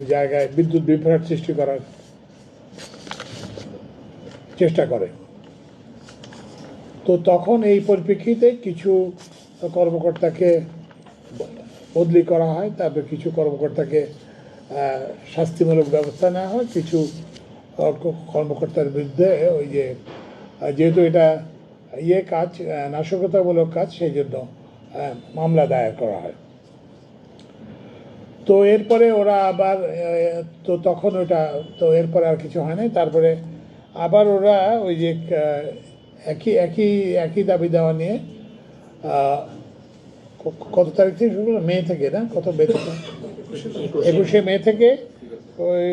জায়গায় বিদ্যুৎ বিভ্রাট সৃষ্টি করার চেষ্টা করে। তো তখন এই পরিপ্রেক্ষিতে কিছু কর্মকর্তাকে বদলি করা হয়, তারপর কিছু কর্মকর্তাকে শাস্তিমূলক ব্যবস্থা নেওয়া হয়, কিছু কর্মকর্তার বিরুদ্ধে ওই যে যেহেতু এটা ইয়ে কাজ নাশকতামূলক কাজ, সেই জন্য মামলা দায়ের করা হয়। তো এরপরে ওরা আবার তো তখন ওটা, তো এরপরে আর কিছু হয় নাই। তারপরে আবার ওরা ওই যে একই একই একই দাবি দেওয়া নিয়ে কত তারিখ থেকে শুরু? মে থেকে, না? কত মে থেকে? একুশে মে থেকে ওই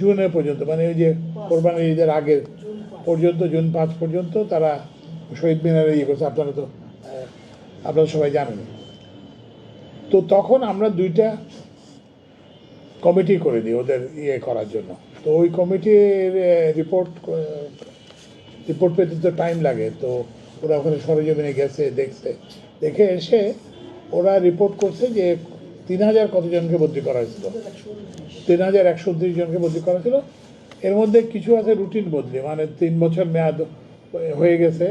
জুনের পর্যন্ত মানে ওই যে কোরবানি ঈদের আগের পর্যন্ত, জুন পাঁচ পর্যন্ত তারা শহীদ মিনারে ইয়ে করছে। আপনারা তো, আপনারা সবাই জানেন। তো তখন আমরা দুইটা কমিটি করে দিই ওদের ইয়ে করার জন্য। তো ওই কমিটির রিপোর্ট রিপোর্ট পেতে তো টাইম লাগে। তো ওরা ওখানে সরজমিনে গেছে, দেখছে। দেখে এসে ওরা রিপোর্ট করছে যে তিন হাজার কতজনকে বদলি করা হয়েছিল। তিন হাজার একশো উনত্রিশ জনকে বদলি করা ছিল এর মধ্যে কিছু আছে রুটিন বদলি মানে তিন বছর মেয়াদ হয়ে গেছে।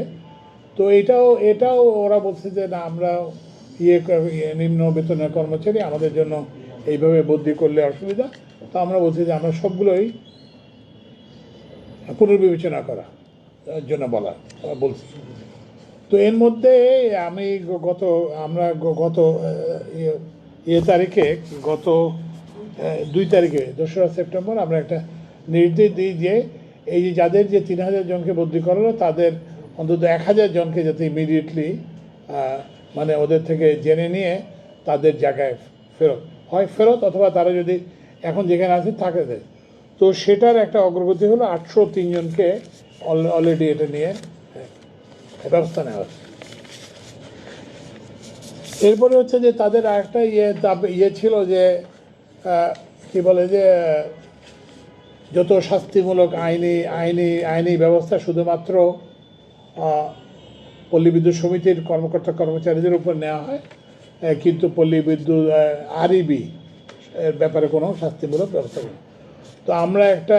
তো এটাও এটাও ওরা বলছে যে না, আমরা ইয়ে ইয়ে নিম্ন বেতনের কর্মচারী আমাদের জন্য এইভাবে বদলি করলে অসুবিধা তো আমরা বলছি যে আমরা সবগুলোই পুনর্বিবেচনা করা জন্য বলা বলছি। তো এর মধ্যে আমি গত, আমরা গত ইয়ে- ইয়ে তারিখে গত দুই তারিখে, দোসরা সেপ্টেম্বর আমরা একটা নির্দেশ দিই যে এই যে যাদের যে তিন হাজার জনকে বদলি করালো তাদের অন্তত এক হাজার জনকে যাতে ইমিডিয়েটলি মানে ওদের থেকে জেনে নিয়ে তাদের জায়গায় ফেরত। হয় ফেরত অথবা তারা যদি এখন যেখানে আছে থাকে তো সেটার একটা অগ্রগতি হলো আটশো তিনজনকে অলরেডি এটা নিয়ে ব্যবস্থা নেওয়া হচ্ছে। এরপরে হচ্ছে যে তাদের আরেকটা ইয়ে ইয়ে ছিল যে কি বলে যে, যত শাস্তিমূলক আইনি আইনি আইনি ব্যবস্থা শুধুমাত্র পল্লী বিদ্যুৎ সমিতির কর্মকর্তা কর্মচারীদের উপর নেওয়া হয়। কিন্তু পল্লী বিদ্যুৎ আরইবি এর ব্যাপারে কোনো শাস্তিমূলক ব্যবস্থা নেই। তো আমরা একটা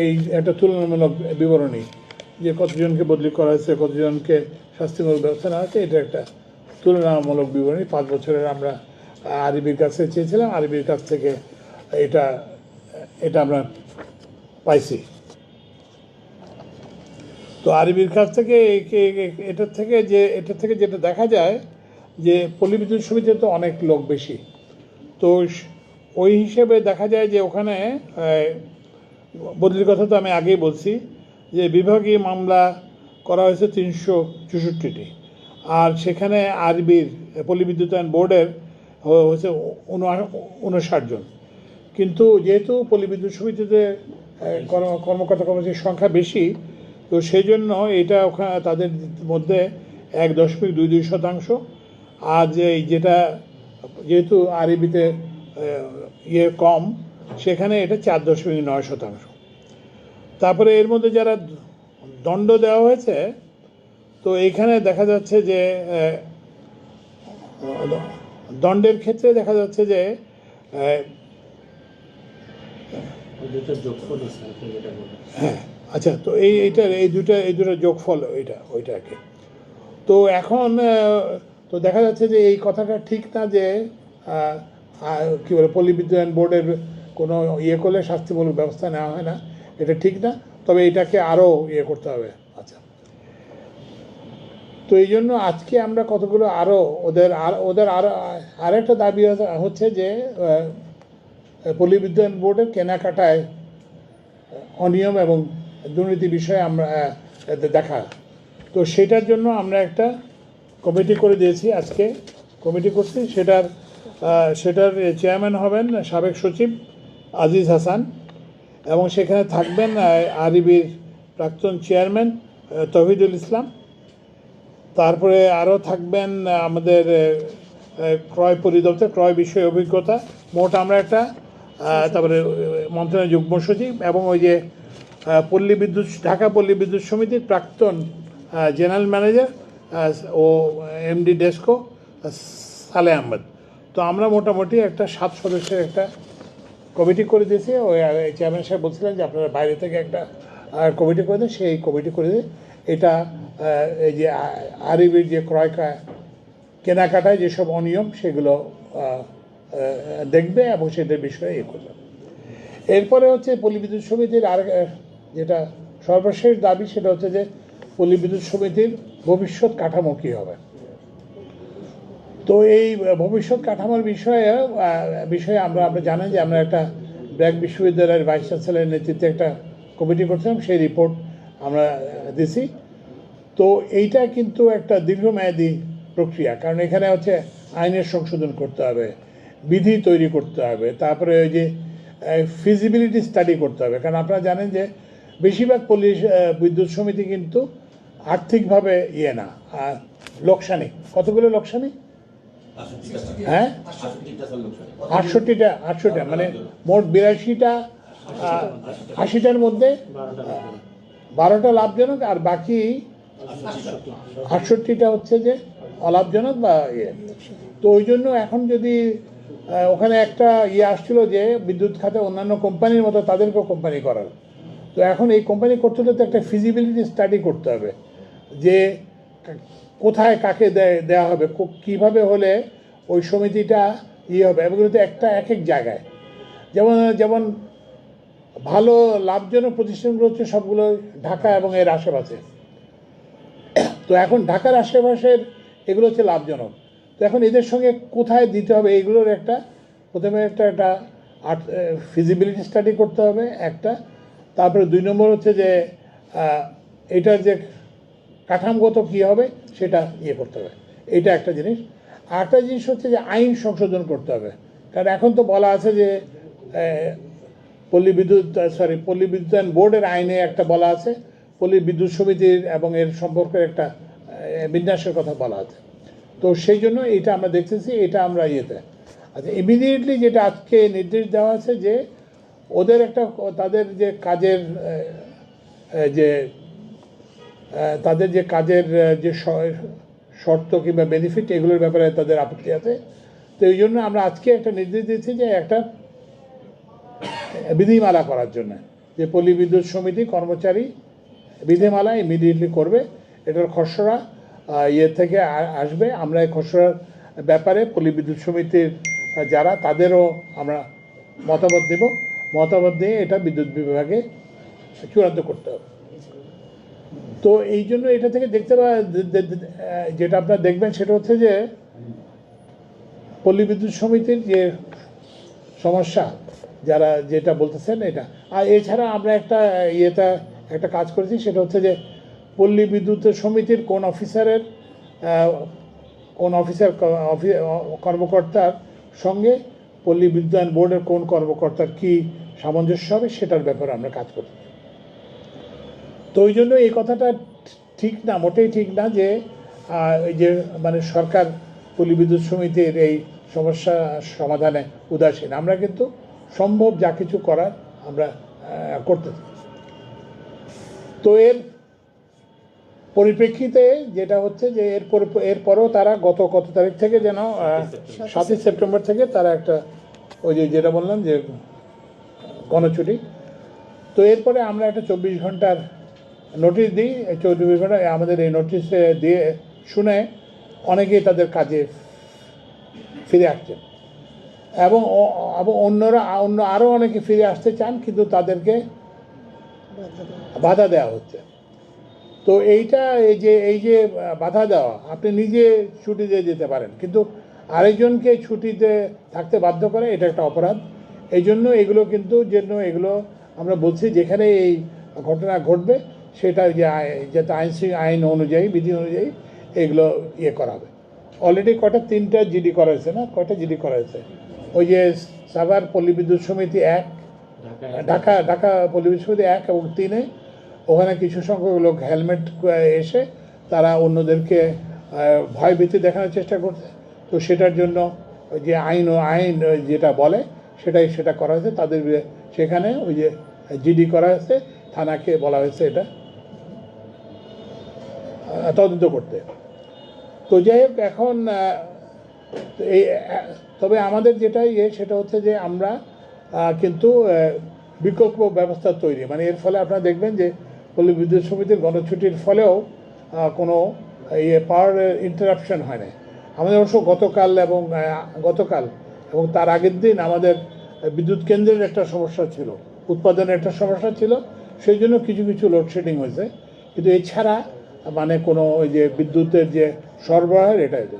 এই একটা তুলনামূলক বিবরণী যে কতজনকে বদলি করা হয়েছে, কতজনকে শাস্তিমূলক ব্যবস্থা নেওয়া হয়েছে, এটা একটা তুলনামূলক বিবরণী। পাঁচ বছরের আমরা আরবির কাছে চেয়েছিলাম আরবির কাছ থেকে এটা এটা আমরা পাইছি। তো আরবির কাছ থেকে এটার থেকে যে, এটার থেকে যেটা দেখা যায় যে পল্লী বিদ্যুৎ তো অনেক লোক বেশি। তো ওই হিসেবে দেখা যায় যে ওখানে বদলির কথা তো আমি আগেই বলছি যে বিভাগীয় মামলা করা হয়েছে তিনশো চৌষট্টিটি। আর সেখানে আরবির পল্লী বিদ্যুতায়ন বোর্ডের হয়েছে উনষাট জন। কিন্তু যেহেতু পল্লী বিদ্যুৎ সমিতিতে কর্ম- কর্মকর্তা কর্মচারীর সংখ্যা বেশি তো সেই জন্য এটা ওখানে তাদের মধ্যে এক দশমিক দুই দুই শতাংশ। আর যে এই যেটা যেহেতু আরবিতে ইয়ে কম সেখানে এটা চার দশমিক নয় শতাংশ। তারপরে এর মধ্যে যারা দণ্ড দেওয়া হয়েছে তো এইখানে দেখা যাচ্ছে যে দণ্ডের ক্ষেত্রে দেখা যাচ্ছে যে হ্যাঁ। আচ্ছা তো এই এইটা এই দুটো এই দুটো যোগফল ওইটা ওইটাকে। তো এখন তো দেখা যাচ্ছে যে এই কথাটা ঠিক না যে কী বলে পল্লী বিদ্যুৎ বোর্ডের কোনো ইয়ে করলে শাস্তিমূলক ব্যবস্থা নেওয়া হয় না। এটা ঠিক না, তবে এটাকে আরও ইয়ে করতে হবে। আচ্ছা। তো এই জন্য আজকে আমরা কতগুলো আরও, ওদের আর, ওদের আরও আরেকটা দাবি হচ্ছে- যে পল্লী বিদ্যুৎ বোর্ডের কেনাকাটায় অনিয়ম এবং দুর্নীতি বিষয়ে আমরা দেখা। তো সেটার জন্য আমরা একটা কমিটি করে দিয়েছি আজকে। কমিটি করছি, সেটার সেটার চেয়ারম্যান হবেন সাবেক সচিব আজিজ হাসান এবং সেখানে থাকবেন আরবির প্রাক্তন চেয়ারম্যান তহিদুল ইসলাম। তারপরে আরও থাকবেন আমাদের ক্রয় পরিদপ্তর, ক্রয় বিষয়ে অভিজ্ঞতা। মোট আমরা একটা তারপরে মন্ত্রণালয় যুগ্ম সচিব এবং ওই যে পল্লী বিদ্যুৎ, ঢাকা পল্লী বিদ্যুৎ সমিতির প্রাক্তন জেনারেল ম্যানেজার ও এমডি ডেস্কো সালে আহমেদ। তো আমরা মোটামুটি একটা সাত সদস্যের একটা কমিটি করে দিয়েছি। ওই চেয়ারম্যান সাহেব বলছিলেন যে আপনারা বাইরে থেকে একটা কমিটি করে দেন। সেই কমিটি করে দিয়ে এটা এই যে আরবির যে ক্রয় কেনাকাটায় যেসব অনিয়ম সেগুলো দেখবে এবং সেটার বিষয়ে ইয়ে করবে। এরপরে হচ্ছে পল্লী বিদ্যুৎ সমিতির আর যেটা সর্বশেষ দাবি সেটা হচ্ছে যে পল্লী বিদ্যুৎ সমিতির ভবিষ্যৎ কাঠামো কী হবে। তো এই ভবিষ্যৎ কাঠামোর বিষয়ে বিষয়ে আমরা আমরা জানেন যে আমরা একটা ব্র্যাক বিশ্ববিদ্যালয়ের ভাইস চ্যান্সেলরের নেতৃত্বে একটা কমিটি করছিলাম, সেই রিপোর্ট আমরা দিছি। তো এইটা কিন্তু একটা দীর্ঘমেয়াদী প্রক্রিয়া, কারণ এখানে হচ্ছে আইনের সংশোধন করতে হবে, বিধি তৈরি করতে হবে, তারপরে ওই যে ফিজিবিলিটি স্টাডি করতে হবে। কারণ আপনারা জানেন যে বেশিরভাগ পুলিশ বিদ্যুৎ সমিতি কিন্তু আর্থিকভাবে ইয়ে না লোকসানি। কতগুলো লোকসানি? হ্যাঁ? আটষট্টিটা আটষট্টিটা মানে মোট বিরাশিটা আশিটার মধ্যে বারোটা লাভজনক আর বাকি আটষট্টিটা হচ্ছে যে অলাভজনক বা ইয়ে। তো ওই জন্য এখন যদি ওখানে একটা ইয়ে আসছিল যে বিদ্যুৎ খাতে অন্যান্য কোম্পানির মতো তাদেরকেও কোম্পানি করার। তো এখন এই কোম্পানি করতে হলে তো একটা ফিজিবিলিটি স্টাডি করতে হবে যে কোথায় কাকে দেয় দেওয়া হবে কীভাবে হলে ওই সমিতিটা ইয়ে হবে, এবং তো একটা এক এক জায়গায়। যেমন যেমন ভালো লাভজনক প্রতিষ্ঠানগুলো হচ্ছে সবগুলো ঢাকা এবং এর আশেপাশে। তো এখন ঢাকার আশেপাশের এগুলো হচ্ছে লাভজনক। তো এখন এদের সঙ্গে কোথায় দিতে হবে এগুলোর একটা, প্রথমে একটা একটা আর্ট ফিজিবিলিটি স্টাডি করতে হবে, একটা তারপরে দুই নম্বর হচ্ছে যে এটার যে কাঠামোগত কী হবে, সেটা ইয়ে করতে হবে। এটা একটা জিনিস। আর একটা জিনিস হচ্ছে যে আইন সংশোধন করতে হবে। কারণ এখন তো বলা আছে যে পল্লী বিদ্যুৎ, সরি, পল্লী বিদ্যুতায়ন বোর্ডের আইনে একটা বলা আছে, পল্লী বিদ্যুৎ সমিতির এবং এর সম্পর্কের একটা বিন্যাসের কথা বলা আছে। তো সেই জন্য এটা আমরা দেখতেছি, এটা আমরা ইয়েতে। আচ্ছা ইমিডিয়েটলি যেটা আজকে নির্দেশ দেওয়া আছে যে ওদের একটা তাদের যে কাজের যে তাদের যে কাজের যে শর্ত কিংবা বেনিফিট এগুলোর ব্যাপারে তাদের আপত্তি আছে। তো এই জন্য আমরা আজকে একটা নির্দেশ দিয়েছি যে একটা বিধিমালা করার জন্য, যে পল্লী বিদ্যুৎ সমিতি কর্মচারী বিধিমালা ইমিডিয়েটলি করবে। এটার খসড়া ইয়ে থেকে আসবে। আমরা এই খসড়ার ব্যাপারে পল্লী বিদ্যুৎ সমিতির যারা তাদেরও আমরা মতামত দেব। মতামত দিয়ে এটা বিদ্যুৎ বিভাগে চূড়ান্ত করতে হবে। তো এই জন্য এটা থেকে দেখতে পা দে- দে- দে- আহ, যেটা আপনারা দেখবেন সেটা হচ্ছে যে পল্লী বিদ্যুৎ সমিতির যে সমস্যা যারা যেটা বলতেছেন এটা। আর এছাড়া আমরা একটা ইয়েটা একটা কাজ করেছি সেটা হচ্ছে যে পল্লী বিদ্যুৎ সমিতির কোন অফিসারের কোন অফিসার কর্মকর্তার সঙ্গে পল্লী বিদ্যুতায়ন বোর্ডের কোন কর্মকর্তার কি সামঞ্জস্য হবে সেটার ব্যাপারে আমরা কাজ করছি তো ওই জন্য এই কথাটা ঠিক না মোটেই ঠিক না যে এই যে মানে সরকার পল্লী বিদ্যুৎ সমিতির এই সমস্যা সমাধানে উদাসীন। আমরা কিন্তু সম্ভব যা কিছু করার আমরা করতে থাকি। তো এর পরিপ্রেক্ষিতে যেটা হচ্ছে যে এর পরি- এরপরও তারা গত কত তারিখ থেকে যেন সাতই সেপ্টেম্বর থেকে তারা একটা ওই যে যেটা বললাম যে গণছুটি তো এরপরে আমরা একটা চব্বিশ ঘণ্টার নোটিশ দিই চব্বিশ ঘণ্টা আমাদের এই নোটিশ দিয়ে শুনে অনেকেই তাদের কাজে ফিরে আসছেন। এবং অন্যরা, অন্য আরও অনেকে ফিরে আসতে চান, কিন্তু তাদেরকে বাধা দেওয়া হচ্ছে। তো এইটা, এই যে এই যে, বাধা দেওয়া, আপনি নিজে ছুটি দিয়ে যেতে পারেন। কিন্তু আরেকজনকে ছুটিতে থাকতে বাধ্য করে, এটা একটা অপরাধ। এই জন্য এগুলো কিন্তু জন্য এগুলো আমরা বলছি, যেখানে এই ঘটনা ঘটবে, সেটা যে যাতে আইন আইন অনুযায়ী, বিধি অনুযায়ী এগুলো ইয়ে করা হবে। অলরেডি কটা, তিনটা জিডি করা হয়েছে না? কয়টা জিডি করা হয়েছে ওই যে সাভার পল্লী বিদ্যুৎ সমিতি এক, ঢাকা ঢাকা পল্লী সমিতি এক এবং তিনে, ওখানে কিছু সংখ্যক লোক হেলমেট এসে তারা অন্যদেরকে ভয়ভীতি দেখানোর চেষ্টা করছে। তো সেটার জন্য যে আইন ও আইন যেটা বলে, সেটাই সেটা করা হয়েছে। তাদের সেখানে ওই যে জিডি করা হয়েছে, থানাকে বলা হয়েছে এটা। তদন্ত করতে। তো যাই হোক, এখন এই, তবে আমাদের যেটা ইয়ে সেটা হচ্ছে যে আমরা কিন্তু বিকল্প ব্যবস্থা তৈরি। মানে এর ফলে আপনারা দেখবেন যে পল্লী বিদ্যুৎ সমিতির গণছুটির ফলেও কোনো ইয়ে পাওয়ার ইন্টারাপশন হয় না আমাদের অবশ্য গতকাল এবং গতকাল এবং তার আগের দিন আমাদের বিদ্যুৎ কেন্দ্রের একটা সমস্যা ছিল, উৎপাদনের একটা সমস্যা ছিল, সেই জন্য কিছু কিছু লোডশেডিং হয়েছে। কিন্তু এছাড়া মানে কোনো ওই যে বিদ্যুতের যে সরবরাহের এটা হয়েছে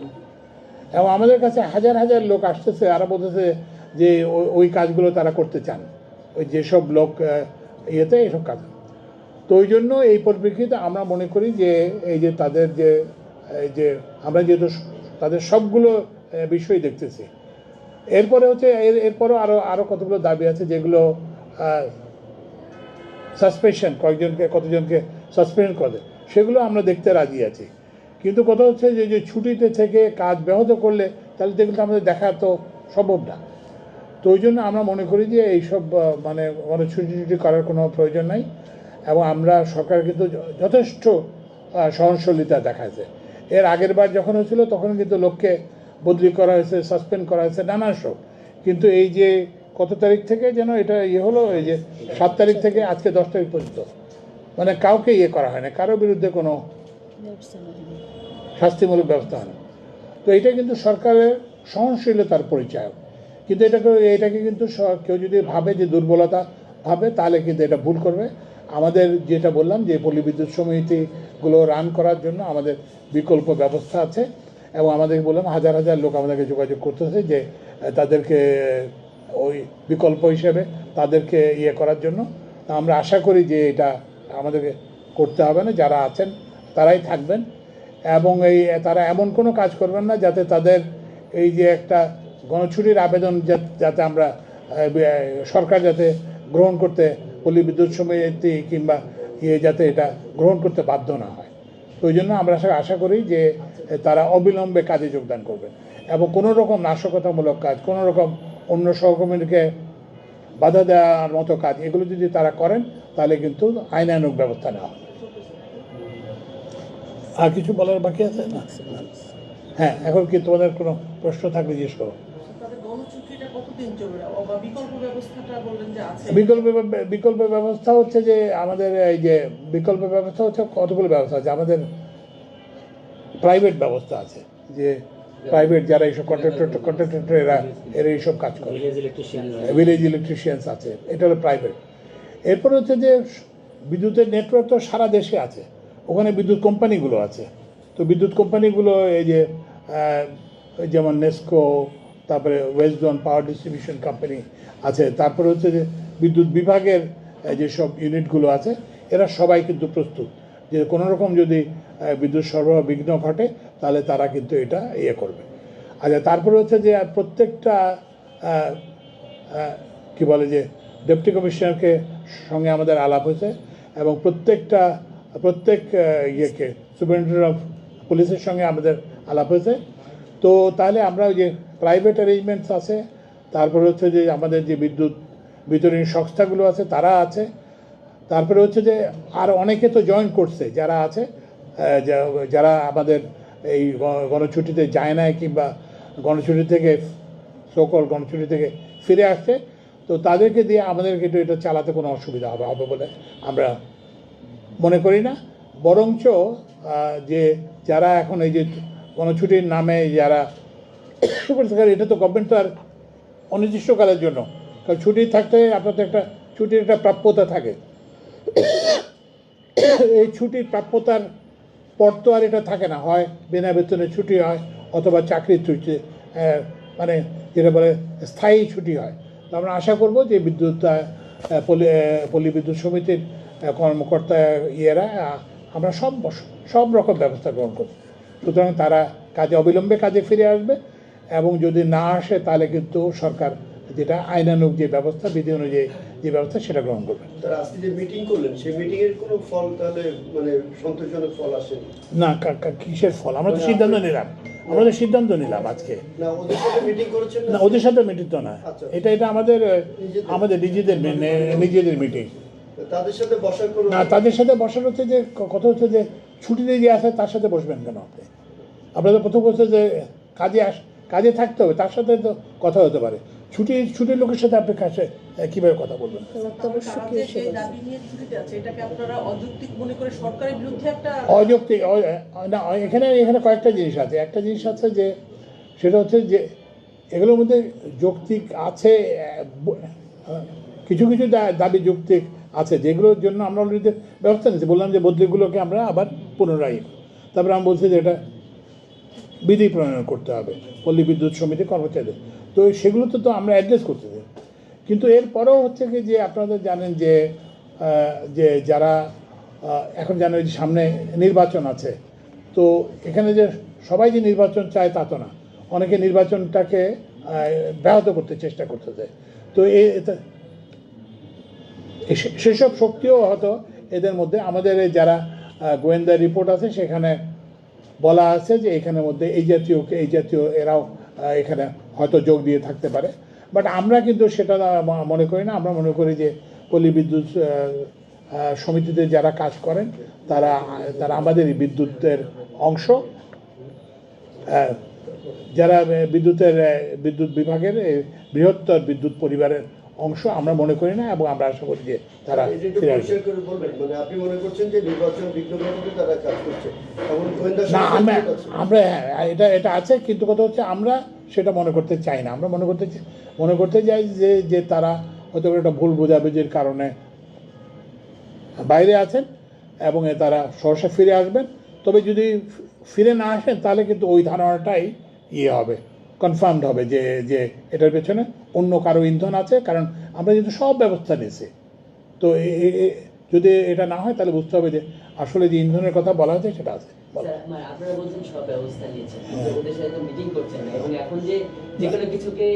এবং আমাদের কাছে হাজার হাজার লোক আসতেছে, আর বলতেছে যে ওই- কাজগুলো তারা করতে চান। ওই যেসব লোক ইয়েতে এইসব কাজ। তো ওই জন্য এই পরিপ্রেক্ষিতে আমরা মনে করি যে, এই যে তাদের যে, এই যে আমরা যেহেতু তাদের সবগুলো বিষয় দেখতেছি। এরপরে হচ্ছে, এর, এরপরেও আরও আরও কতগুলো দাবি আছে যেগুলো সাসপেনশন কয়েকজনকে, কতজনকে সাসপেন্ড করে, সেগুলো আমরা দেখতে রাজি আছি। কিন্তু কথা হচ্ছে যে যে ছুটিতে থেকে কাজ ব্যাহত করলে, তাহলে এগুলো আমাদের দেখা তো সম্ভব না। তো ওই জন্য আমরা মনে করি যে, এইসব মানে মানে ছুটি ছুটি করার কোনো প্রয়োজন নাই। এবং আমরা সরকার কিন্তু যথেষ্ট সহনশীলতা দেখাচ্ছে এর আগের বার যখন হয়েছিল, তখন কিন্তু লোককে বদলি করা হয়েছে সাসপেন্ড করা হয়েছে নানা সব। কিন্তু এই যে কত তারিখ থেকে যেন এটা ইয়ে হলো, এই যে সাত তারিখ থেকে আজকে দশ তারিখ পর্যন্ত। মানে কাউকে ইয়ে করা হয় না কারোর বিরুদ্ধে কোনো শাস্তিমূলক ব্যবস্থা হয় না তো এটা কিন্তু সরকারের সহনশীলতার পরিচয় কিন্তু এটাকে এটাকে কিন্তু কেউ যদি ভাবে যে দুর্বলতা, ভাবে, তাহলে কিন্তু এটা ভুল করবে। আমাদের যেটা বললাম যে পল্লী বিদ্যুৎ সমিতিগুলো রান করার জন্য আমাদের বিকল্প ব্যবস্থা আছে এবং আমাদের বললাম হাজার হাজার লোক আমাদেরকে যোগাযোগ করতেছে যে তাদেরকে ওই বিকল্প হিসেবে তাদেরকে ইয়ে করার জন্য। আমরা আশা করি যে এটা আমাদেরকে করতে হবে না, যারা আছেন তারাই থাকবেন। এবং এই, তারা এমন কোনো কাজ করবেন না যাতে তাদের এই যে একটা গণছুটির আবেদন যাতে আমরা সরকার যাতে গ্রহণ করতে পল্লী বিদ্যুৎ সমিতি কিংবা ইয়ে যাতে এটা গ্রহণ করতে বাধ্য না হয়। তো ওই জন্য আমরা আশা- করি যে তারা অবিলম্বে কাজে যোগদান করবেন এবং কোনো রকম নাশকতামূলক কাজ, কোনো রকম অন্য সহকর্মীকে বাধা দেওয়ার মতো কাজ, এগুলো যদি তারা করেন, তাহলে কিন্তু আইনানুগ ব্যবস্থা নেওয়া হবে। আর কিছু বলার বাকি আছে? না। হ্যাঁ এখন কি তোমাদের কোনো প্রশ্ন থাকলে জিজ্ঞেস করো তাদের গণচুক্তিটা কতদিন চলবে বা বিকল্প ব্যবস্থাটা বললেন যে আছে। বিকল্প ব্যবস্থা হচ্ছে যে আমাদের এই যে বিকল্প ব্যবস্থা হচ্ছে কতগুলো ব্যবস্থা আছে? আমাদের প্রাইভেট ব্যবস্থা আছে যে প্রাইভেট যারা এইসব কন্ট্রাক্টর কন্ট্রাক্টর এরা এরা এইসব কাজ করে। ভিলেজ ইলেকট্রিশিয়ানস আছে। এটা হলো প্রাইভেট এরপরে হচ্ছে যে বিদ্যুতের নেটওয়ার্ক তো সারা দেশে আছে। ওখানে বিদ্যুৎ কোম্পানিগুলো আছে। তো বিদ্যুৎ কোম্পানিগুলো এই যে যেমন নেস্কো তারপরে west zone power distribution company আছে। তারপরে হচ্ছে যে বিদ্যুৎ বিভাগের যেসব ইউনিটগুলো আছে, এরা সবাই কিন্তু প্রস্তুত। যে কোনো রকম যদি বিদ্যুৎ সরবরাহ বিঘ্ন ঘটে, তাহলে তারা কিন্তু এটা ইয়ে করবে। আচ্ছা তারপরে হচ্ছে যে প্রত্যেকটা কি বলে যে ডেপুটি কমিশনারকে সঙ্গে আমাদের আলাপ হয়েছে এবং প্রত্যেকটা, প্রত্যেক ইয়েকে সুপারিনটেন্ডেন্ট অফ পুলিশের সঙ্গে আমাদের আলাপ হয়েছে। তো তাহলে আমরা ওই যে প্রাইভেট অ্যারেঞ্জমেন্টস আছে, তারপরে হচ্ছে যে আমাদের যে বিদ্যুৎ বিতরণী সংস্থাগুলো আছে, তারা আছে। তারপরে হচ্ছে যে আর অনেকে তো জয়েন করছে, যারা আছে যারা আমাদের এই গণছুটিতে যায় না কিংবা গণছুটি থেকে সকল গণছুটি থেকে ফিরে আসছে, তো তাদেরকে দিয়ে আমাদেরকে একটু এটা চালাতে কোনো অসুবিধা হবে হবে বলে আমরা মনে করি না। বরঞ্চ যে যারা এখন এই যে গণছুটির নামে যারা করছে, এটা তো গভর্নমেন্ট তো আর অনির্দিষ্টকালের জন্য। কারণ ছুটি থাকতে আপনার তো একটা ছুটির একটা প্রাপ্যতা থাকে। এই ছুটির প্রাপ্যতার পর তো আর এটা থাকে না। হয় বিনা বেতনে ছুটি হয় অথবা চাকরির ছুটি মানে যেটা বলে স্থায়ী ছুটি হয়। তো আমরা আশা করব যে বিদ্যুৎ পল্লী বিদ্যুৎ সমিতির কর্মকর্তা ইয়েরা আমরা সব সব রকম ব্যবস্থা গ্রহণ করব। সুতরাং তারা কাজে অবিলম্বে কাজে ফিরে আসবে এবং যদি না আসে তাহলে কিন্তু সরকার যেটা আইনানুগ যে ব্যবস্থা বিধি অনুযায়ী যে ব্যবস্থা সেটা গ্রহণ করবে। যে মিটিং করলেন সেই মিটিং এর কোনো ফল তাহলে মানে সন্তোষজনক ফল আসেনি? না কিসের ফল? আমরা তো সিদ্ধান্ত নিলাম। আমরা তো সিদ্ধান্ত নিলাম আজকে। না ওদের সাথে মিটিং করেছেন না? ওদের সাথে মিটিং তো না। আচ্ছা। এটা এটা আমাদের আমাদের নিজেদের নিজেদের মিটিং তাদের সাথে বসার না তাদের সাথে বসার হচ্ছে যে কথা হচ্ছে যে ছুটিতে যে আসে তার সাথে বসবেন কেন আপনি? আপনাদের প্রথম হচ্ছে যে কাজে আস কাজে থাকতে হবে তার সাথে তো কথা হতে পারে। ছুটি ছুটির লোকের সাথে আপনি কাছে কীভাবে কথা বলবেন? অযৌক্তিক মনে করে সরকারের বিরুদ্ধে একটা অযৌক্তিক অ- না এখানে এখানে কয়েকটা জিনিস আছে। একটা জিনিস আছে যে সেটা হচ্ছে যে এগুলোর মধ্যে যৌক্তিক আছে কিছু কিছু দা- দাবি যৌক্তিক। আছে, যেগুলোর জন্য আমরা অলরেডি ব্যবস্থা নিচ্ছি বললাম যে বদলিগুলোকে আমরা আবার পুনরায় তারপরে আমি বলছি যে এটা বিধি প্রণয়ন করতে হবে, পল্লী বিদ্যুৎ সমিতি কর্মচারীদের। তো সেগুলো তো তো আমরা অ্যাড্রেস করতেছি। কিন্তু এরপরেও হচ্ছে কি যে আপনারা জানেন যে যে যারা এখন জানেন যে সামনে নির্বাচন আছে, তো এখানে যে সবাই যে নির্বাচন চায় তা তো না। অনেকে নির্বাচনটাকে ব্যাহত করতে চেষ্টা করতেছে। তো এ এতে- এ- সেসব শক্তিও হয়তো এদের মধ্যে, আমাদের এই যারা গোয়েন্দা রিপোর্ট আছে, সেখানে বলা আছে যে এখানের মধ্যে এই জাতীয় এই জাতীয় এরাও এখানে হয়তো যোগ দিয়ে থাকতে পারে। বাট আমরা কিন্তু সেটা মনে করি না। আমরা মনে করি যে পল্লী বিদ্যুৎ সমিতিতে যারা কাজ করেন, তারা তারা আমাদের বিদ্যুতের অংশ। যারা বিদ্যুতের বিদ্যুৎ বিভাগের বৃহত্তর বিদ্যুৎ পরিবারের অংশ আমরা মনে করি না এবং আমরা আশা করি যে তারা ফিরে আসবে। পরিষ্কার করে বলবেন মানে আপনি মনে করছেন যে নির্বাচন বিঘ্ন তারা কাজ করছে? এমন গোয়েন্দা না আমরা আমরা এটা এটা আছে কিন্তু কথা হচ্ছে আমরা সেটা মনে করতে চাই না। আমরা মনে করতে চাই- মনে করতে চাই যে যে তারা হয়তো একটা ভুল বোঝাবুঝির কারণে বাইরে আছেন এবং এ তারা সহসা ফিরে আসবেন। তবে যদি ফিরে না আসেন তাহলে কিন্তু ওই ধারণাটাই ইয়ে হবে কনফার্মড হবে যে যে এটার পেছনে অন্য কারও ইন্ধন আছে কারণ আমরা যেহেতু সব ব্যবস্থা নিয়েছি। তো যদি এটা না হয় তাহলে বুঝতে হবে যে আসলে যে ইন্ধনের কথা বলা হয়েছে সেটা আছে। মানে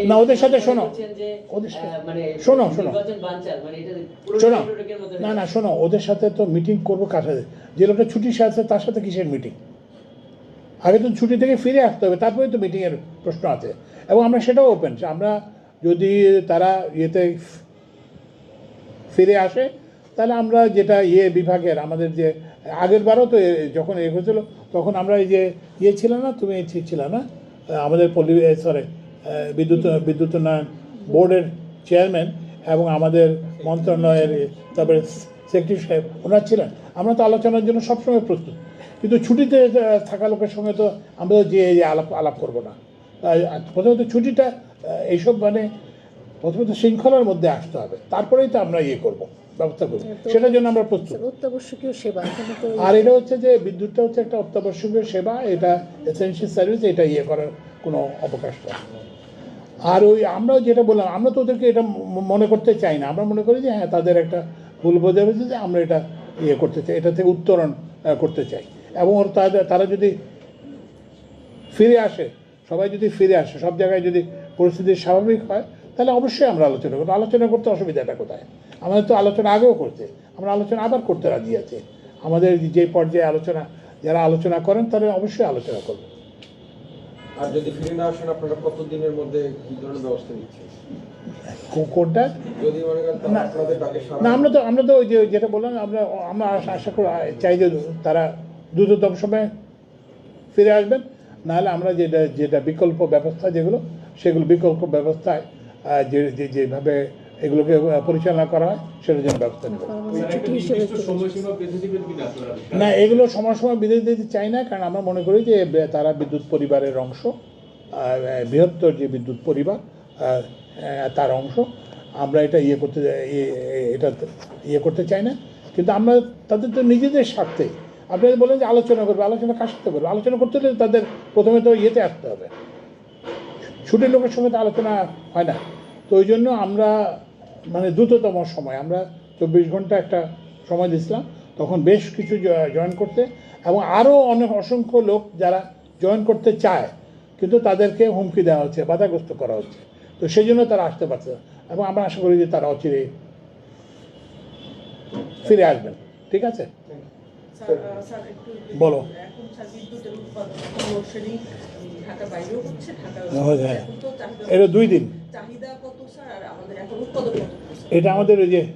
না ওদের সাথে শোনো। মানে শোনো, শোনো। মানে পুরো শোনো। না না শোনো ওদের সাথে তো মিটিং করব কার সাথে? যে লোকটা ছুটি আছে তার সাথে কিসের মিটিং আগে তো ছুটি থেকে ফিরে আসতে হবে তারপরে তো মিটিংয়ের প্রশ্ন আছে। এবং আমরা সেটাও ওপেন আমরা যদি তারা ইয়েতে ফিরে আসে, তাহলে আমরা যেটা ইয়ে বিভাগের, আমাদের যে আগের বারও তো যখন এ হয়েছিল, তখন আমরা এই যে ইয়ে ছিল না, তুমি ছিল না? আমাদের পল্লী সরি বিদ্যুৎ বিদ্যুৎ উন্নয়ন বোর্ডের চেয়ারম্যান এবং আমাদের মন্ত্রণালয়ের, তারপরে সেক্রেটারি সাহেব, ওনার ছিলেন। আমরা তো আলোচনার জন্য সবসময় প্রস্তুত। কিন্তু ছুটিতে থাকা লোকের সঙ্গে তো আমরা যে আলাপ আলাপ করব না। প্রথমত ছুটিটা এইসব মানে প্রথমত শৃঙ্খলার মধ্যে আসতে হবে তারপরেই তো আমরা ইয়ে করব ব্যবস্থা করব। সেটার জন্য আমরা প্রস্তুত। অত্যাবশ্যকীয় সেবা আর এটা হচ্ছে যে বিদ্যুৎটা হচ্ছে একটা অত্যাবশ্যকীয় সেবা এটা এসেন্সিয়াল সার্ভিস এটা ইয়ে করার কোনো অবকাশ নেই। আর ওই আমরাও যেটা বললাম আমরা তো ওদেরকে এটা মনে করতে চাই না আমরা মনে করি যে হ্যাঁ তাদের একটা ভুল বোঝাবুঝি যে আমরা এটা ইয়ে করতে চাই এটা থেকে উত্তরণ করতে চাই। এবং তাদের তারা যদি ফিরে আসে সবাই যদি ফিরে আসে সব জায়গায় যদি পরিস্থিতি স্বাভাবিক হয় তাহলে অবশ্যই আমরা আলোচনা করব। আলোচনা করতে অসুবিধাটা কোথায়? আমাদের তো আলোচনা আগেও করছে। আমরা আলোচনা আবার করতে রাজি আছে। আমাদের যে পর্যায়ে আলোচনা যারা আলোচনা করেন তারা অবশ্যই আলোচনা করবে আর যদি ফিরে না আসেন আপনারা কত দিনের মধ্যে কি ধরনের ব্যবস্থা নিচ্ছেন? কো- কোনটা? যদি মনে করেন না। আমরা তো আমরা তো ওই যে যেটা বললাম আমরা আমরা আশা- আশা করি চাই যে তারা দ্রুততম সময়ে ফিরে আসবেন। নাহলে আমরা যেটা যেটা বিকল্প ব্যবস্থা যেগুলো সেগুলো বিকল্প ব্যবস্থায় যে যে- যেভাবে এগুলোকে পরিচালনা করা হয় সেটার জন্য ব্যবস্থা নেব। মানে সময়সীমা বেঁধে না এগুলো সময় সময় বিদেশ দিতে চাই না কারণ আমরা মনে করি যে তারা বিদ্যুৎ পরিবারের অংশ বৃহত্তর যে বিদ্যুৎ পরিবার তার অংশ আমরা এটা ইয়ে করতে এটা ইয়ে করতে চাই না। কিন্তু আমরা তাদের তো নিজেদের স্বার্থে আপনি বলেন যে আলোচনা করবে আলোচনা কার সাথে করবে? আলোচনা করতে হলে তাদের প্রথমে তো ইয়েতে আসতে হবে। ছুটির লোকের সঙ্গে তো আলোচনা হয় না। তো ওই জন্য আমরা মানে দ্রুততম সময়, আমরা চব্বিশ ঘণ্টা একটা সময় দিয়েছিলাম, তখন বেশ কিছু জয়েন করতে এবং আরও অনেক অসংখ্য লোক যারা জয়েন করতে চায়, কিন্তু তাদেরকে হুমকি দেওয়া হচ্ছে, বাধাগ্রস্ত করা হচ্ছে। তো সেই জন্য তারা আসতে পারছে না। এবং আমরা আশা করি যে তারা অচিরেই ফিরে আসবেন। ঠিক আছে স্যার আহ, স্যার একটু বলো। হ্যাঁ। চাহিদা এটা দুই দিন? এটা আমাদের ওই যে,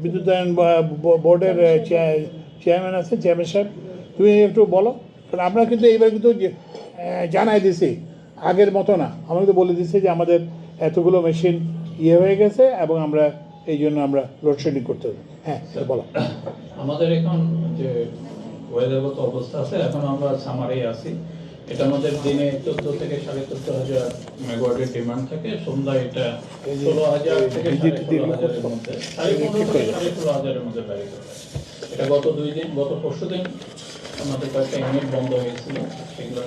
বিদ্যুতায়ন বা- ব- বোর্ডের চেয়া- চেয়ারম্যান আছে চেয়ারম্যান সাহেব তুমি একটু বলো, কারণ আমরা কিন্তু এইবার কিন্তু জানাই দিছি, আগের মতো না আমাকে তো বলে দিচ্ছে যে আমাদের এতগুলো মেশিন ইয়ে হয়ে গেছে এবং আমরা এই জন্য আমরা লোডশেডিং করতে হবে। হ্যাঁ বলো। আমাদের এখন যে ওয়েদারগত অবস্থা আছে এখন আমরা সামারে আছি। এটা আমাদের দিনে চোদ্দ থেকে সাড়ে চোদ্দ হাজার মেগাওয়াটের ডিমান্ড থাকে। সন্ধ্যা এটা ষোলো হাজার থেকে সাড়ে ষোলো হাজারের মধ্যে। সাড়ে পনেরো থেকে সাড়ে ষোলো হাজারের মধ্যে ভ্যারি করে এটা গত দুই দিন গত পরশু দিন আমাদের কয়েকটা ইউনিট বন্ধ হয়েছিল। সেগুলো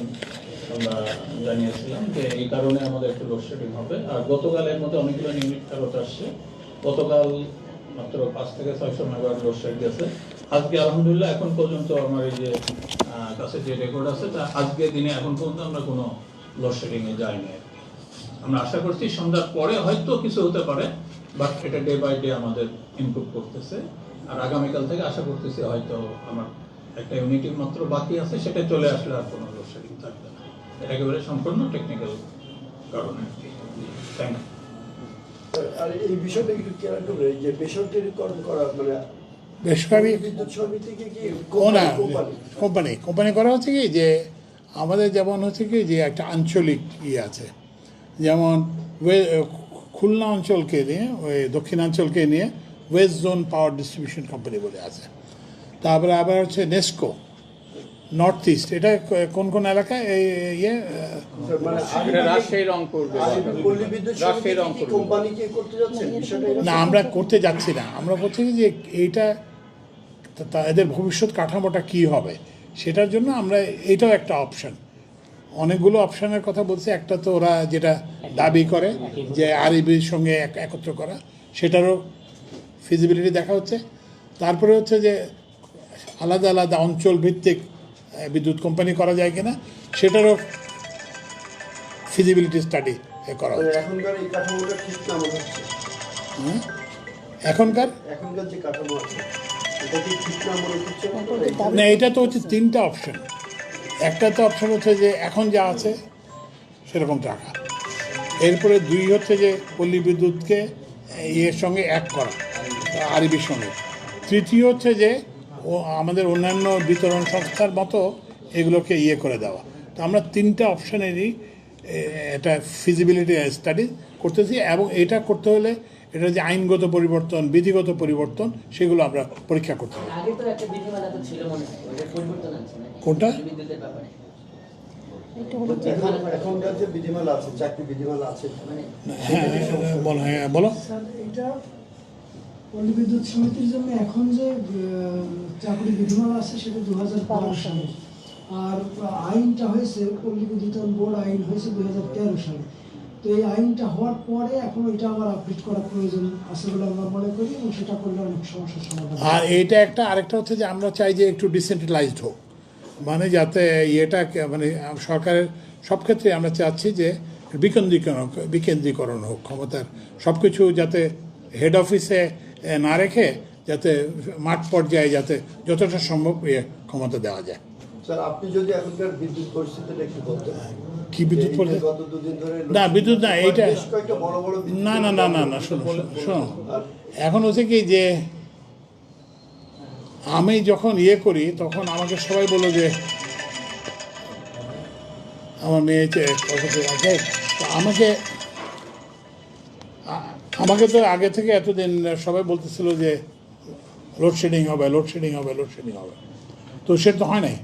আমরা জানিয়েছিলাম যে এই কারণে আমাদের একটু লোডশেডিং হবে। আর গতকালের মধ্যে অনেকগুলো ইউনিট ফেরত আসছে। গতকাল মাত্র পাঁচ থেকে ছয়শো মেগাওয়াট লোডশেড গেছে আজকে আলহামদুলিল্লাহ এখন পর্যন্ত আমার এই যে কাছে যে রেকর্ড আছে, তা আজকে দিনে এখন পর্যন্ত আমরা কোনো লোডশেডিং এ যাইনি। আমরা আশা করছি সন্ধ্যার পরে হয়তো কিছু হতে পারে বাট এটা ডে বাই ডে আমাদের ইমপ্রুভ করতেছে। আর আগামীকাল থেকে আশা করতেছি হয়তো আমার একটা ইউনিটি মাত্র বাকি আছে, সেটা চলে আসলে আর কোনো লোডশেডিং থাকবে না। এটা একেবারে সম্পূর্ণ টেকনিক্যাল কারণে। থ্যাংক ইউ আর এই বিষয়টা একটু খেয়াল করবেন যে বেসরকারিকরণ করা মানে বেসরকারি বিদ্যুৎ সমিতিকে কি কোম্পানি কোম্পানি করা হচ্ছে কি যে আমাদের যেমন হচ্ছে কি যে একটা আঞ্চলিক ইয়ে আছে। যেমন খুলনা অঞ্চলকে নিয়ে ওই দক্ষিণাঞ্চলকে নিয়ে west zone power distribution company বলে আছে। তারপরে আবার হচ্ছে নেস্কো নর্থ ইস্ট এটা কোন কোন এলাকায়? এই ইয়ে মানে? না আমরা করতে যাচ্ছি না। আমরা বলছি যে এইটা এদের ভবিষ্যৎ কাঠামোটা কি হবে? সেটার জন্য আমরা এইটাও একটা অপশন অনেকগুলো অপশনের কথা বলছে। একটা তো ওরা যেটা দাবি করে যে আরইবির সঙ্গে এক- একত্র করা সেটারও ফিজিবিলিটি দেখা হচ্ছে। তারপরে হচ্ছে যে আলাদা আলাদা অঞ্চল ভিত্তিক বিদ্যুৎ কোম্পানি করা যায় কিনা সেটারও ফিজিবিলিটি স্টাডি করা হচ্ছে। এখনকার না এটা তো হচ্ছে তিনটা অপশন একটা তো অপশন হচ্ছে যে এখন যা আছে সেরকম টাকা এরপরে দুই হচ্ছে যে পল্লী বিদ্যুৎকে ইয়ের সঙ্গে এক করা আরবির সঙ্গে। তৃতীয় হচ্ছে যে ও আমাদের অন্যান্য বিতরণ সংস্থার মতো এগুলোকে ইয়ে করে দেওয়া। তো আমরা তিনটা অপশনেরই এটা ফিজিবিলিটি স্টাডি করতেছি এবং এটা করতে হলে এটা যে আইনগত পরিবর্তন বিধিগত পরিবর্তন সেগুলো আমরা পরীক্ষা করতে হবে। আগে তো একটা বিধিমালা তো ছিল মনে হয় ওটা পরিবর্তন আছে নাকি? কোনটা? বিদ্যুতের ব্যাপারে। এটা হলো এখন এখনকার যে বিধিমালা আছে চাকরি বিধিমালা আছে মানে হ্যাঁ বলো হ্যাঁ বলো। স্যার এটা পল্লী বিদ্যুৎ সমিতির জন্য এখন যে চাকরি বিধিমালা আছে সেটা দু হাজার বারো সালে। আর আইনটা হয়েছে পল্লী বিদ্যুৎ বোর্ড আইন হয়েছে দু হাজার তেরো সালে। তো এই আইনটা হওয়ার পরে এখন এটা আবার আপডেট করা প্রয়োজন আছে বলে আমরা মনে করি এবং সেটা করলে অনেক সমস্যার সমাধান আর এইটা একটা আরেকটা হচ্ছে যে আমরা চাই যে একটু ডিসেন্ট্রালাইজড হোক। মানে যাতে ইয়েটা মানে সরকারের সব ক্ষেত্রে আমরা চাচ্ছি যে বিকেন্দ্রীকরণ বিকেন্দ্রীকরণ হোক ক্ষমতার সব কিছু যাতে হেড অফিসে না রেখে যাতে মাঠ পর্যায়ে যাতে যতটা সম্ভব ক্ষমতা দেওয়া যায়। স্যার আপনি যদি এখনকার বিদ্যুৎ পরিস্থিতিটা একটু বলতেন। কি বিদ্যুৎ না, বিদ্যুৎ না, এইটা- না না না না না শোনো শোনো, এখন হচ্ছে কি যে আমি যখন ইয়ে করি তখন আমাকে সবাই বলল যে আমার মেয়ে তো আমাকে আমাকে তো আগে থেকে এতদিন সবাই বলতেছিল যে লোডশেডিং হবে লোডশেডিং হবে লোডশেডিং হবে। তো সে তো হয় নাই।